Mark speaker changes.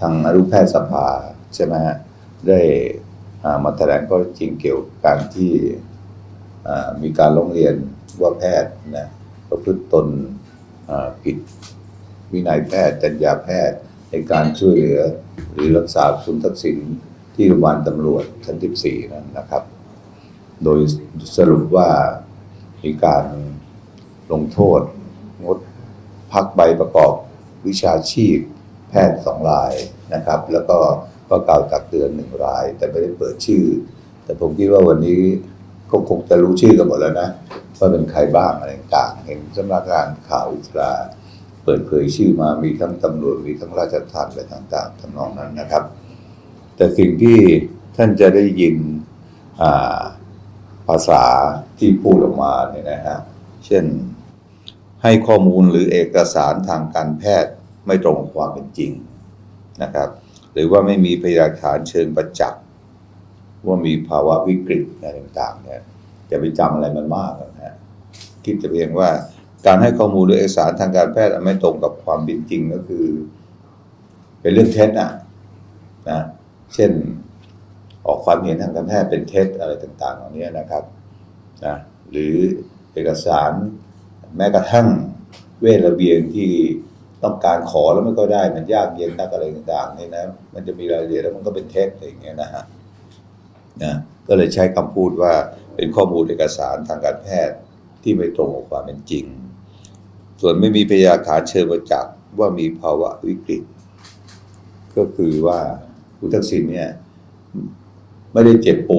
Speaker 1: ทางอนุแพทยสภาใช่ไหมฮะได้มาแถลงก็จริงเกี่ยวกับการที่มีการร้องเรียนว่าแพทย์นะประพฤติตนผิดวินัยแพทย์จรรยาแพทย์ในการช่วยเหลือ หรือรักษาคุณทักษิณที่โรงพยาบาลตำรวจชั้น14นั้นนะครับ โดยสรุปว่ามีการลงโทษงดพักใบประกอบวิชาชีพ แพทย์สองรายนะครับ แล้วก็ก็กล่าวตักเตือนหนึ่งราย แต่ไม่ได้เปิดชื่อ แต่ผมคิดว่าวันนี้ก็คงจะรู้ชื่อกันหมดแล้วนะว่าเป็นใครบ้างอะไรต่างเห็นสำนักงานข่าวอิสราเปิดเผยชื่อมามีทั้งตำรวจมีทั้งราชทัณฑ์อะไรต่างๆทำนองนั้นนะครับ แต่สิ่งที่ท่านจะได้ยินาภาษาที่พูดออกมาเนี่ยนะฮะเช่นให้ข้อมูลหรือเอกสารทางการแพทย์ ไม่ตรงกับความเป็นจริงนะครับ หรือว่าไม่มีพยานหลักฐานเชิงประจักษ์ว่ามีภาวะวิกฤตอะไรต่างๆเนี่ยจะไปจำอะไรมันมากนะฮะคิดแต่เพียงว่าการให้ข้อมูลหรือเอกสารทางการแพทย์ไม่ตรงกับความเป็นจริงก็คือ เป็นเรื่องเท็จนะนะเช่นออกความเห็นทางการแพทย์เป็นเท็จอะไรต่างๆเหล่านี้นะครับนะหรือเอกสารแม้กระทั่งเวทระเบียงที่ ต้องการขอแล้วไม่ก็ได้มันยากเย็นนักอะไรต่างๆนี่นะ มันจะมีรายละเอียดแล้วมันก็เป็นเท็จอะไรอย่างเงี้ยนะฮะนะก็เลยใช้คำพูดว่าเป็นข้อมูลเอกสารทางการแพทย์ที่ไม่ตรงกับความเป็นจริง ส่วนไม่มีพยากฐานเชิงประจักษ์ว่ามีภาวะวิกฤต ก็คือว่าคุณทักษิณเนี่ย ไม่ได้เจ็บป่วย